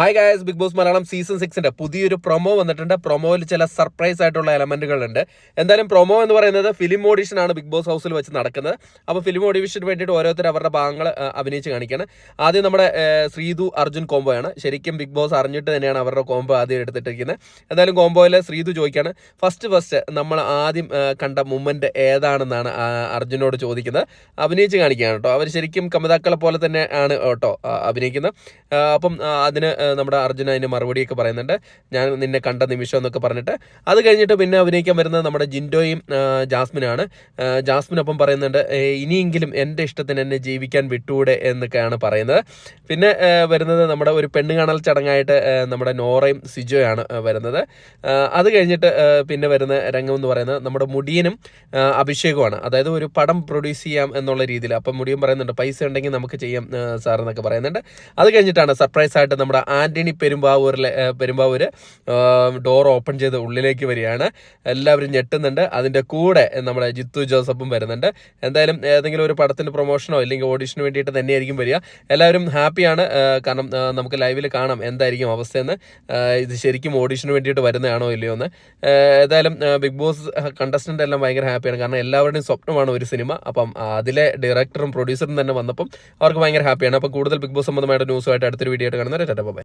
Hi guys big boss Malayalam season സിക്സിന്റെ പുതിയൊരു promo വന്നിട്ടുണ്ട്. പ്രൊമോയിൽ ചില സർപ്രൈസ് ആയിട്ടുള്ള എലമെന്റുകൾ ഉണ്ട്. എന്തായാലും പ്രൊമോ എന്ന് പറയുന്നത് ഫിലിം ഓഡിഷൻ ആണ് ബിഗ് ബോസ് ഹൗസിൽ വെച്ച് നടക്കുന്നത്. അപ്പോൾ ഫിലിം ഓഡിഷന് വേണ്ടിയിട്ട് ഓരോരുത്തർ അവരുടെ ഭാഗങ്ങൾ അഭിനയിച്ച് കാണിക്കുകയാണ് ആദ്യം നമ്മുടെ ശ്രീതു അർജുൻ കോംബോയാണ് ശരിക്കും ബിഗ് ബോസ് അറിഞ്ഞിട്ട് തന്നെയാണ് അവരുടെ കോംബോ ആദ്യം എടുത്തിട്ടിരിക്കുന്നത് എന്തായാലും കോംബോയിൽ ശ്രീതു ചോദിക്കുകയാണ് ഫസ്റ്റ് ഫസ്റ്റ് നമ്മൾ ആദ്യം കണ്ട മൂമെന്റ് ഏതാണെന്നാണ് അർജുനോട് ചോദിക്കുന്നത്. അഭിനയിച്ച് കാണിക്കുകയാണ് കേട്ടോ. അവർ ശരിക്കും കമിതാക്കളെ പോലെ തന്നെ ആണ് കേട്ടോ അഭിനയിക്കുന്നത്. അപ്പം അതിന് നമ്മുടെ അർജുന അതിന് മറുപടിയൊക്കെ പറയുന്നുണ്ട്. ഞാൻ നിന്നെ കണ്ട നിമിഷം എന്നൊക്കെ പറഞ്ഞിട്ട്. അത് കഴിഞ്ഞിട്ട് പിന്നെ അഭിനയിക്കാൻ വരുന്നത് നമ്മുടെ ജിൻഡോയും ജാസ്മിനാണ്. ജാസ്മിനൊപ്പം പറയുന്നുണ്ട് ഇനിയെങ്കിലും എന്റെ ഇഷ്ടത്തിന് എന്നെ ജീവിക്കാൻ വിട്ടുകൂടെ എന്നൊക്കെയാണ് പറയുന്നത്. പിന്നെ വരുന്നത് നമ്മുടെ ഒരു പെണ്ണ് കാണൽ ചടങ്ങായിട്ട് നമ്മുടെ നോറയും സിജോയാണ് വരുന്നത്. അത് കഴിഞ്ഞിട്ട് പിന്നെ വരുന്ന രംഗം എന്ന് പറയുന്നത് നമ്മുടെ മുടിയനും അഭിഷേകമാണ്. അതായത് ഒരു പടം പ്രൊഡ്യൂസ് ചെയ്യാം എന്നുള്ള രീതിയിൽ. അപ്പം മുടിയും പറയുന്നുണ്ട് പൈസ ഉണ്ടെങ്കിൽ നമുക്ക് ചെയ്യാം സാർ എന്നൊക്കെ പറയുന്നുണ്ട്. അത് കഴിഞ്ഞിട്ടാണ് സർപ്രൈസ് ആയിട്ട് നമ്മുടെ ആന്റണി പെരുമ്പാവൂരിലെ പെരുമ്പാവൂര് ഡോർ ഓപ്പൺ ചെയ്ത് ഉള്ളിലേക്ക് വരികയാണ്. എല്ലാവരും ഞെട്ടുന്നുണ്ട്. അതിന്റെ കൂടെ നമ്മുടെ ജിത്തു ജോസഫും വരുന്നുണ്ട്. എന്തായാലും ഏതെങ്കിലും ഒരു പടത്തിന്റെ പ്രൊമോഷനോ അല്ലെങ്കിൽ ഓഡിഷന് വേണ്ടിയിട്ട് തന്നെയായിരിക്കും വരിക. എല്ലാവരും ഹാപ്പിയാണ് കാരണം നമുക്ക് ലൈവിൽ കാണാം എന്തായിരിക്കും അവസ്ഥയെന്ന്. ഇത് ശരിക്കും ഓഡിഷന് വേണ്ടിയിട്ട് വരുന്നതാണോ ഇല്ലയോ എന്ന്. ഏതായാലും ബിഗ് ബോസ് കണ്ടസ്റ്റന്റ് എല്ലാം ഭയങ്കര ഹാപ്പിയാണ് കാരണം എല്ലാവരുടെയും സ്വപ്നമാണ് ഒരു സിനിമ. അപ്പം അതിലെ ഡയറക്ടറും പ്രൊഡ്യൂസറും തന്നെ വന്നപ്പം അവർക്ക് ഭയങ്കര ഹാപ്പിയാണ് അപ്പോൾ കൂടുതൽ ബിഗ് ബോസ് സംബന്ധമായിട്ട് ന്യൂസുമായിട്ട് അടുത്തൊരു വീഡിയോ ആയിട്ട് കാണുന്നത് ബൈ